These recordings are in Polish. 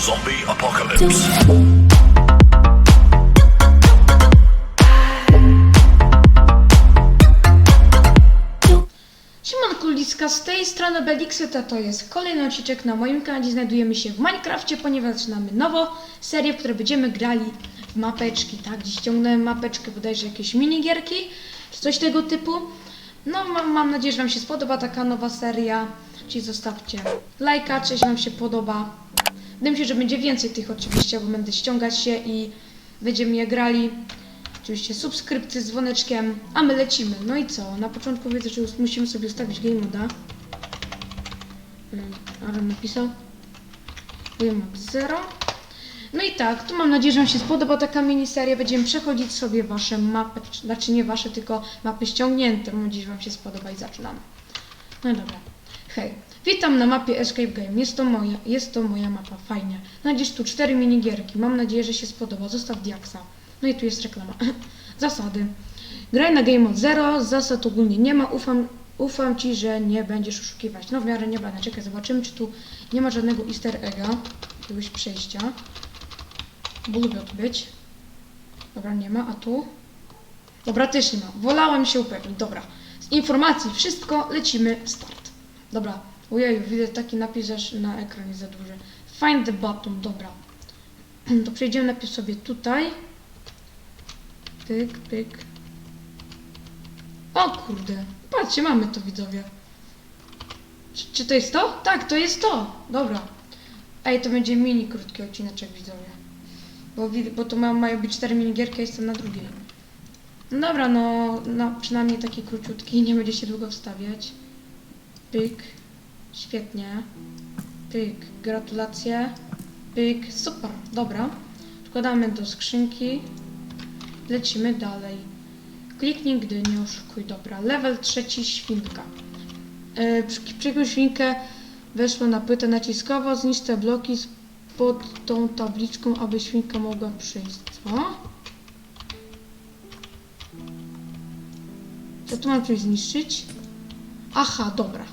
Zombie apocalypse. Siemanko Liska, z tej strony Belixyta to jest kolejny odcinek na moim kanale, znajdujemy się w Minecrafcie, ponieważ zaczynamy nową serię, w której będziemy grali w mapeczki, tak? Dziś ściągnąłem mapeczkę, bodajże jakieś minigierki, czy coś tego typu. No, mam, mam nadzieję, że Wam się spodoba taka nowa seria, czyli zostawcie lajka, czy jeśli Wam się podoba. Wydaje mi się, że będzie więcej tych oczywiście, bo będę ściągać się i będziemy je grali. Oczywiście subskrypcje z dzwoneczkiem, a my lecimy. No i co? Na początku wiedzę, że musimy sobie ustawić game moda. Mm, Aaron napisał. Game mod 0. No i tak, tu mam nadzieję, że Wam się spodoba taka miniseria. Będziemy przechodzić sobie Wasze mapy, czy- znaczy nie Wasze, tylko mapy ściągnięte. Mam nadzieję, że Wam się spodoba i zaczynamy. No dobra. Hej, witam na mapie Escape Game. Jest to moja, jest to moja mapa, fajnie. Znajdziesz tu cztery minigierki. Mam nadzieję, że się spodoba. Zostaw diaksa. No i tu jest reklama. Zasady. Graj na Game od Zero, zasad ogólnie nie ma. Ufam, ufam Ci, że nie będziesz oszukiwać. No w miarę nie będę. Czekaj, zobaczymy, czy tu nie ma żadnego easter egga. Jakiegoś przejścia. Bo lubię tu być. Dobra, nie ma. A tu? Dobra, też nie ma. Wolałem się upewnić. Dobra. Z informacji wszystko. Lecimy. Start. Dobra. Ojeju, widzę taki napis, na ekranie za duży. Find the button. Dobra. To przejdziemy najpierw sobie tutaj. Pyk, pyk. O kurde. Patrzcie, mamy to widzowie. Czy, czy to jest to? Tak, to jest to. Dobra. Ej, to będzie mini krótki odcineczek widzowie. Bo, bo to ma, mają być cztery minigierki, a jestem na drugiej. Dobra, no, no przynajmniej taki króciutki, nie będzie się długo wstawiać. Pyk. Świetnie. Pyk. Gratulacje. Pyk. Super. Dobra. Wkładamy do skrzynki. Lecimy dalej. Kliknij, gdy nie oszukuj. Dobra. Level trzeci świnka. E, przy- Przykrył świnkę weszło na płytę naciskowo. Zniszcz te bloki pod tą tabliczką, aby świnka mogła przyjść. Co? Co tu mam coś zniszczyć? Aha, dobra.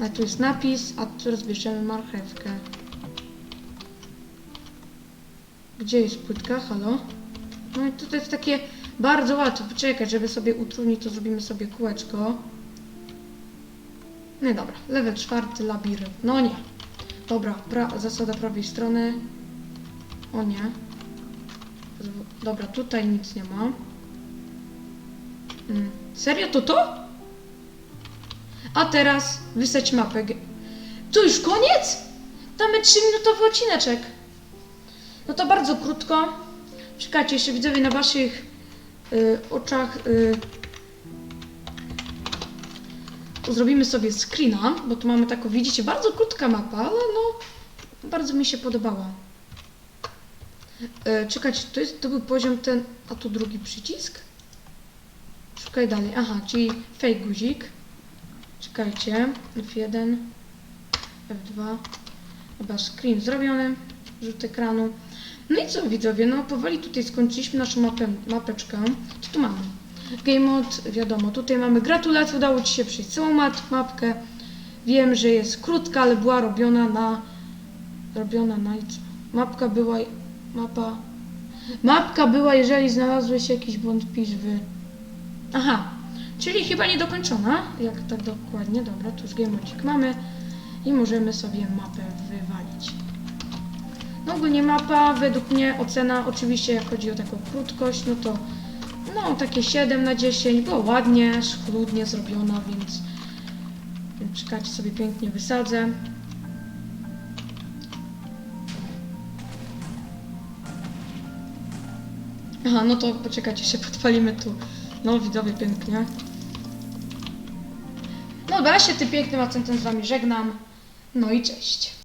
A tu jest napis, a tu rozbierzemy marchewkę. Gdzie jest płytka? Halo? No i to jest takie bardzo łatwe. Poczekaj, żeby sobie utrudnić, to zrobimy sobie kółeczko. Nie, dobra. Level czwarty, labirynt. No nie. Dobra, pra zasada prawej strony. O nie. Dobra, tutaj nic nie ma. Mm. Serio to to? A teraz wysać mapę. To już koniec? Damy 3-minutowy odcineczek. No to bardzo krótko. Czekajcie, jeszcze widzowie na waszych y, oczach y, zrobimy sobie screena, bo tu mamy taką, widzicie, bardzo krótka mapa, ale no bardzo mi się podobała. Czekajcie, to, jest, to był poziom ten, a tu drugi przycisk? Szukaj dalej. Aha, czyli fake guzik. Czekajcie. F1, F2. Chyba screen zrobiony. Rzut ekranu. No i co widzowie, no powoli tutaj skończyliśmy naszą mapę, mapeczkę. Co tu mamy? Game mode, wiadomo, tutaj mamy gratulacje, udało Ci się przejść całą map, mapkę. Wiem, że jest krótka, ale była robiona na... Robiona na... i co? Mapka była... Mapa... Mapka była, jeżeli znalazłeś jakiś błąd, pisz w... Aha, czyli chyba niedokończona, jak tak dokładnie. Dobra, tu już mamy i możemy sobie mapę wywalić. No ogólnie mapa, według mnie ocena, oczywiście jak chodzi o taką krótkość, no to no takie 7 na 10, było ładnie, schludnie zrobiona, więc czekajcie sobie pięknie wysadzę. Aha, no to poczekajcie, się podpalimy tu. No, widzowie, pięknie. No, da się, ty pięknym akcentem z wami żegnam. No i cześć.